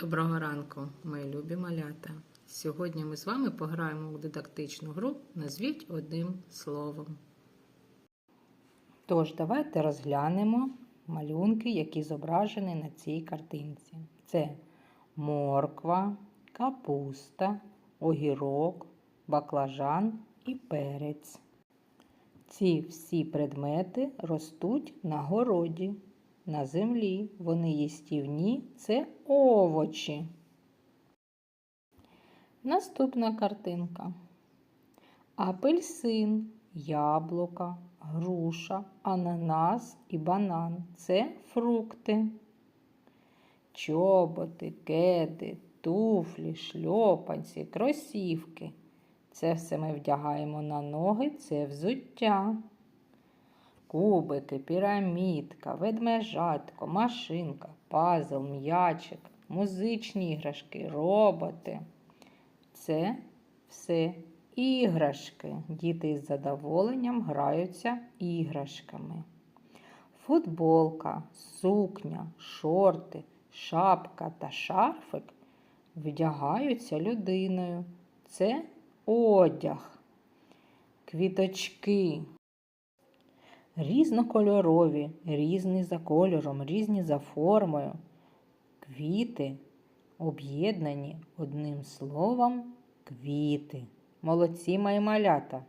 Доброго ранку, мої любі малята. Сьогодні ми з вами пограємо у дидактичну гру Назвіть одним словом. Тож, давайте розглянемо малюнки, які зображені на цій картинці. Це морква, капуста, огірок, баклажан і перець. Ці всі предмети ростуть на городі, на землі. Вони їстівні це овочі. Наступна картинка. Апельсин, яблука, груша, ананас і банан це фрукти. Чоботи, кеди, туфлі, шльопанці, кросівки. Це все ми вдягаємо на ноги, це взуття. Кубики, пірамідка, ведмежатко, машинка, пазл, м'ячик, музичні іграшки, роботи. Це все іграшки. Діти із задоволенням граються іграшками. Футболка, сукня, шорти, шапка та шарфик вдягаються людиною. Це одяг, квіточки. Різнокольорові, різні за кольором, різні за формою. Квіти об'єднані одним словом квіти. Молодці мої малята!